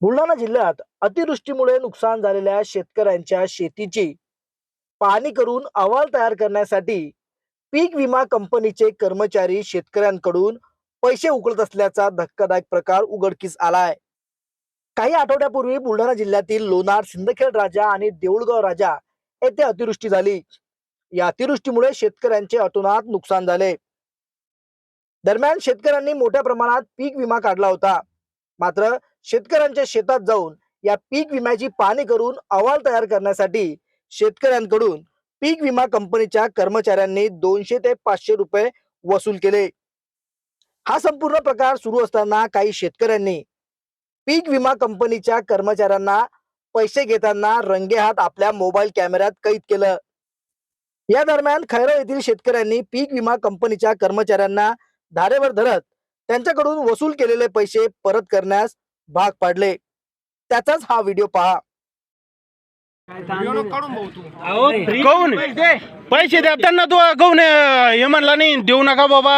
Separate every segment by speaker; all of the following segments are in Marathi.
Speaker 1: बुलढाणा जिल्ह्यात अतिवृष्टीमुळे नुकसान झालेल्या शेतकऱ्यांच्या शेतीची पाहणी करून अहवाल तयार करण्यासाठी पीक विमा कंपनीचे कर्मचारी शेतकऱ्यांकडून पैसे उकळत असल्याचा धक्कादायक प्रकार उघडकीस आलाय. काही आठवड्यापूर्वी बुलढाणा जिल्ह्यातील लोणार सिंदखेड राजा आणि देऊळगाव राजा येथे अतिवृष्टी झाली. या अतिवृष्टीमुळे शेतकऱ्यांचे अतोनात नुकसान झाले. दरम्यान शेतकऱ्यांनी मोठ्या प्रमाणात पीक विमा काढला होता. मात्र शेतकऱ्यांच्या शेतात जाऊन या पीक विम्याची पाहणी करून अहवाल तयार करण्यासाठी शेतकऱ्यांकडून पीक विमा कंपनीच्या कर्मचाऱ्यांनी दोनशे ते पाचशे रुपये वसूल केले. हा संपूर्ण प्रकार सुरू असताना काही शेतकऱ्यांनी पीक विमा कंपनीच्या कर्मचाऱ्यांना पैसे घेताना रंगेहात आपल्या मोबाईल कॅमेऱ्यात कैद केलं. या दरम्यान खैरव येथील शेतकऱ्यांनी पीक विमा कंपनीच्या कर्मचाऱ्यांना धारेवर धरत त्यांच्याकडून वसूल केलेले पैसे परत करण्यास भाग पाडले. त्याचाच हा व्हिडिओ पहा.
Speaker 2: पैसे द्या त्यांना तू अं, हे म्हणला नाही देऊ नका बाबा.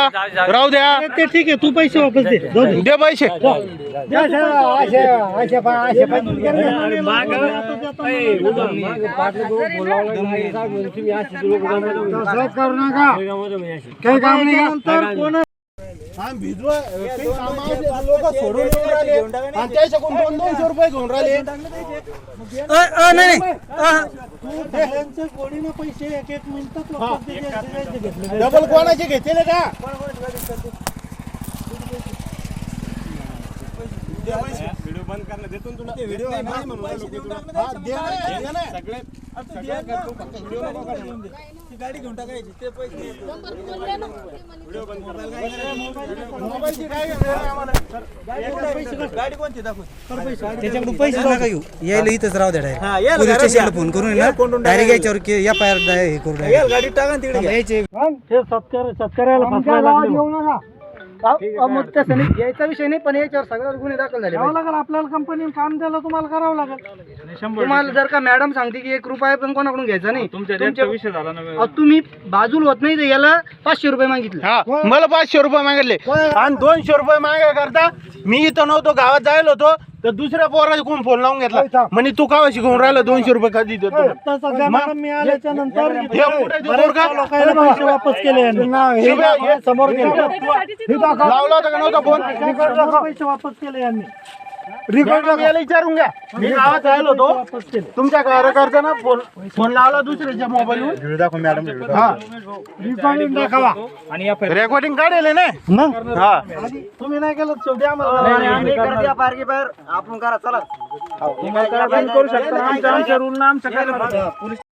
Speaker 2: राहू द्या.
Speaker 3: ते ठीक आहे तू पैसे वापस दे. जाऊ दे.
Speaker 2: दे पैसे
Speaker 3: तसं करू नका काही काम नाही नंतर कोण पैसे एक एक मिनिटात वापस घेतले.
Speaker 2: डबल कोणाचे घेतले का
Speaker 4: त्याच्याकडून पैसे नका घेऊ यायला इथंच राहू द्या डायरेक्ट. पोलीस स्टेशनला फोन करून आहे ना. डायरेक्ट. याच्यावर एफ आय आर हे करू direct. यायचे
Speaker 3: हे शेतकरी शेतकऱ्याला फसवायला लागले.
Speaker 4: यायचा विषय नाही पण याच्यावर सगळ्यावर गुन्हे दाखल झाले
Speaker 3: करावं लागेल आपल्याला कंपनीने काम दिलं तुम्हाला करावं लागेल.
Speaker 4: तुम्हाला जर का मॅडम सांगते की एक रुपया पण कोणाकडून घ्यायचा नाही तुमच्या विषय झाला तुम्ही बाजूला होत नाही तर याला पाचशे रुपये मागितले.
Speaker 2: हा मला पाचशे रुपये मागितले. आणि दोनशे रुपये मागे करता मी इथं नव्हतो गावात जायला होतो. तर दुसऱ्या पोराचा कोण फोन लावून घेतला? म्हणे तू कावा शिकवून राहिला? दोनशे रुपये कधी देतो?
Speaker 3: नंतर
Speaker 2: हे कुठे ते पोरगा?
Speaker 3: लोकांना पैसे वापस केले यांनी.
Speaker 2: हे-
Speaker 3: समोर गेले.
Speaker 2: लावला होता का नव्हता फोन
Speaker 3: पैसे वापस केले यांनी
Speaker 2: मॅडम, याला विचारून घ्या. मी गावात होतो.
Speaker 3: वापस केले.
Speaker 2: तुमच्या कार्यकर्त्यानं फोन फोन लावला दुसऱ्याच्या मोबाईलवर. हा.
Speaker 3: रिकॉर्डिंग दाखवा.
Speaker 2: रेकॉर्डिंग काढेल ना
Speaker 3: मग?
Speaker 2: हा.
Speaker 3: तुम्ही नाही केलं शेवटी आम्हाला
Speaker 4: आपण करा चला.
Speaker 3: करू शकता? आमच्या आमच्या रूल आमच्या काय